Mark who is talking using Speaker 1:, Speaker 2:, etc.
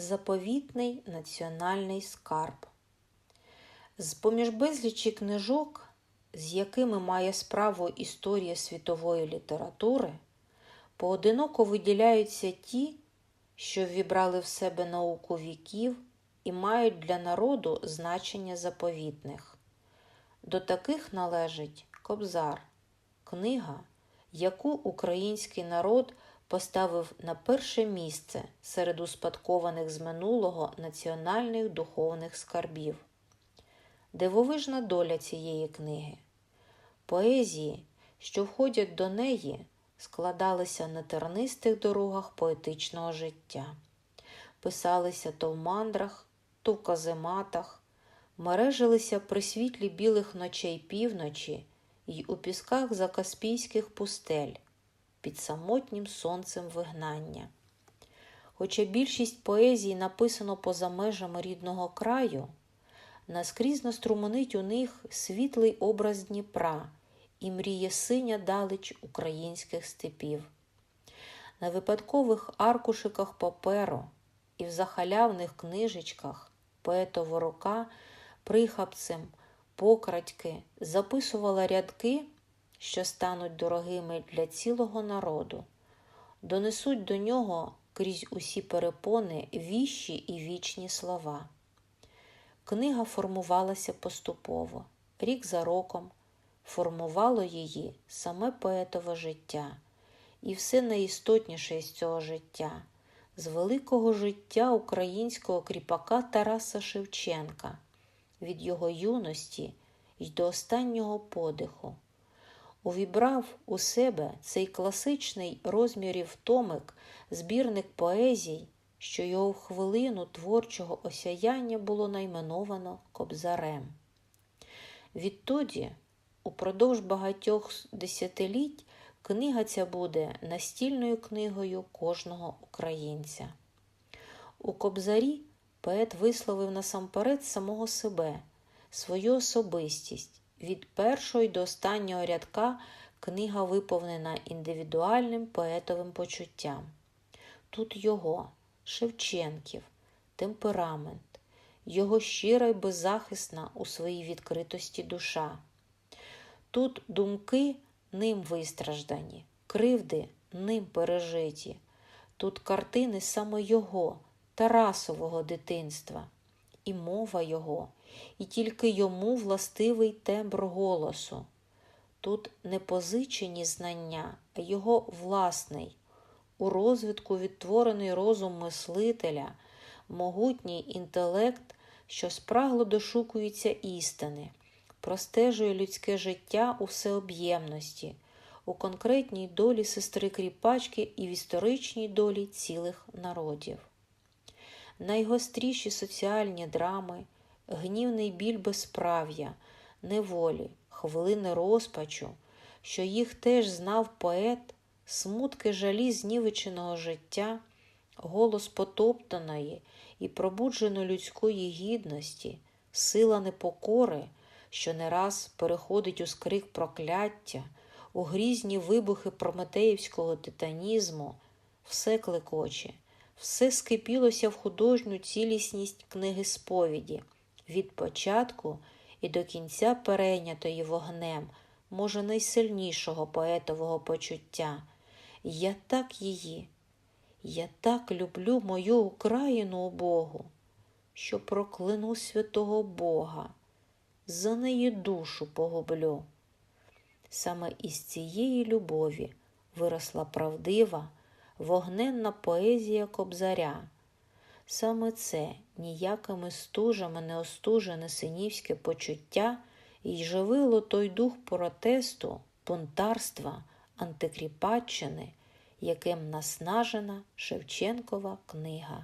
Speaker 1: Заповітний національний скарб. З поміж безлічі книжок, з якими має справу історія світової літератури, поодиноко виділяються ті, що ввібрали в себе науку віків і мають для народу значення заповітних. До таких належить Кобзар, книга, яку український народ поставив на перше місце серед успадкованих з минулого національних духовних скарбів. Дивовижна доля цієї книги. Поезії, що входять до неї, складалися на тернистих дорогах поетичного життя, писалися то в мандрах, то в казематах, мережилися при світлі білих ночей півночі й у пісках закаспійських пустель під самотнім сонцем вигнання. Хоча більшість поезій написано поза межами рідного краю, наскрізно струмонить у них світлий образ Дніпра і мріє синя далеч українських степів. На випадкових аркушиках паперу і в захалявних книжечках поетова рука прихапцем покрадьки записувала рядки, що стануть дорогими для цілого народу, донесуть до нього крізь усі перепони віщі і вічні слова. Книга формувалася поступово, рік за роком, формувало її саме поетове життя, і все найістотніше із цього життя, з великого життя українського кріпака Тараса Шевченка, від його юності й до останнього подиху. Увібрав у себе цей класичний розмірів томик, збірник поезій, що його в хвилину творчого осяяння було найменовано Кобзарем. Відтоді, упродовж багатьох десятиліть, книга ця буде настільною книгою кожного українця. У Кобзарі поет висловив насамперед самого себе, свою особистість. Від першого й до останнього рядка книга виповнена індивідуальним поетовим почуттям. Тут його, Шевченків, темперамент, його щира й беззахисна у своїй відкритості душа. Тут думки ним вистраждані, кривди ним пережиті, тут картини саме його, Тарасового дитинства, і мова його, і тільки йому властивий тембр голосу. Тут не позичені знання, а його власний, у розвитку відтворений розум мислителя, могутній інтелект, що спрагло дошукується істини, простежує людське життя у всеоб'ємності, у конкретній долі сестри кріпачки і в історичній долі цілих народів. Найгостріші соціальні драми, гнівний біль безправ'я, неволі, хвилини розпачу, що їх теж знав поет, смутки жалі знівеченого життя, голос потоптаної і пробуджено людської гідності, сила непокори, що не раз переходить у скрик прокляття, у грізні вибухи прометеївського титанізму, все клекоче, все скипілося в художню цілісність книги сповіді, від початку і до кінця перейнятої вогнем, може, найсильнішого поетового почуття. Я так її, я так люблю мою Україну Богу, що прокляну святого Бога, за неї душу погублю. Саме із цієї любові виросла правдива, вогненна поезія Кобзаря. Саме це ніякими стужами не остужене синівське почуття і живило той дух протесту, бунтарства, антикріпаччини, яким наснажена Шевченкова книга.